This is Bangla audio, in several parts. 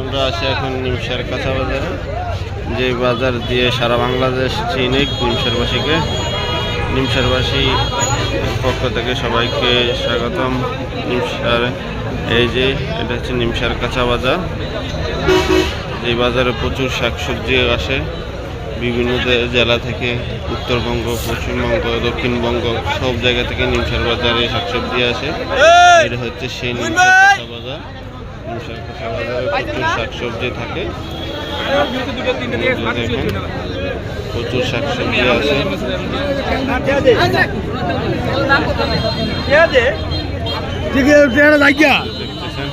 আমরা আছি এখন নিমসার কাঁচা বাজারে যে বাজার দিয়ে সারা বাংলাদেশ চিনে নিমসারবাসীকে। নিমসারবাসী পক্ষ থেকে সবাইকে স্বাগতম। নিমসার এই যে এটা হচ্ছে নিমসার কাঁচা বাজার। এই বাজারে প্রচুর শাকসবজি আসে। বিভিন্ন জেলা থেকে উত্তরবঙ্গ পশ্চিমবঙ্গ দক্ষিণবঙ্গ সব জায়গা থেকে নিমসার বাজারে শাকসবজি আসে। এটা হচ্ছে সেই নিমসার কাঁচা বাজার। নিমসার কাঁচা বাজারে প্রচুর শাকসবজি থাকে। প্রচুর শাকসবজি আছে। দেখতেছেন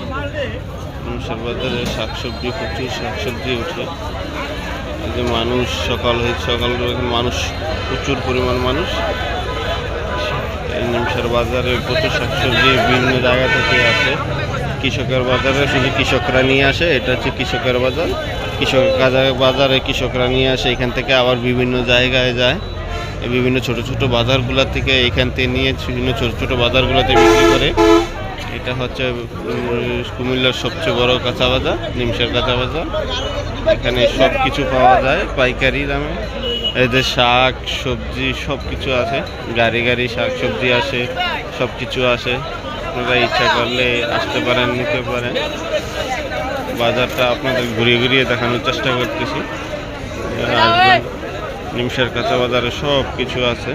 নিমসার বাজারে শাকসবজি প্রচুর শাকসবজি উঠে। এই যে মানুষ সকাল হয়ে সকাল মানুষ, প্রচুর পরিমাণ মানুষ। নিমসার বাজারে প্রচুর শাকসবজি বিভিন্ন জায়গা থেকে আসে। কৃষকের বাজারে শুধু কৃষকরা নিয়ে আসে, এটা হচ্ছে কৃষকের বাজার। কৃষক বাজারে কৃষকরা নিয়ে আসে, এখান থেকে আবার বিভিন্ন জায়গায় যায়। বিভিন্ন ছোট ছোট বাজারগুলো থেকে এখান থেকে নিয়ে বিভিন্ন ছোট ছোট বাজারগুলোতে বিক্রি করে। এটা হচ্ছে কুমিল্লার সবচেয়ে বড় কাঁচা বাজার নিমসের কাঁচা বাজার এখানে সব কিছু পাওয়া যায়, পাইকারি দামে। এদের শাক, সবজি সব কিছু আছে। গাড়ি গাড়ি শাক সবজি আসে সব কিছু আসে। আপনারা ইচ্ছা করলে আসতে পারেন, নিতে পারেন। বাজারটা আপনাদের ঘুরিয়ে ঘুরিয়ে দেখানোর চেষ্টা করতেছি। নিমসার কাঁচা বাজারে সব কিছু আছে।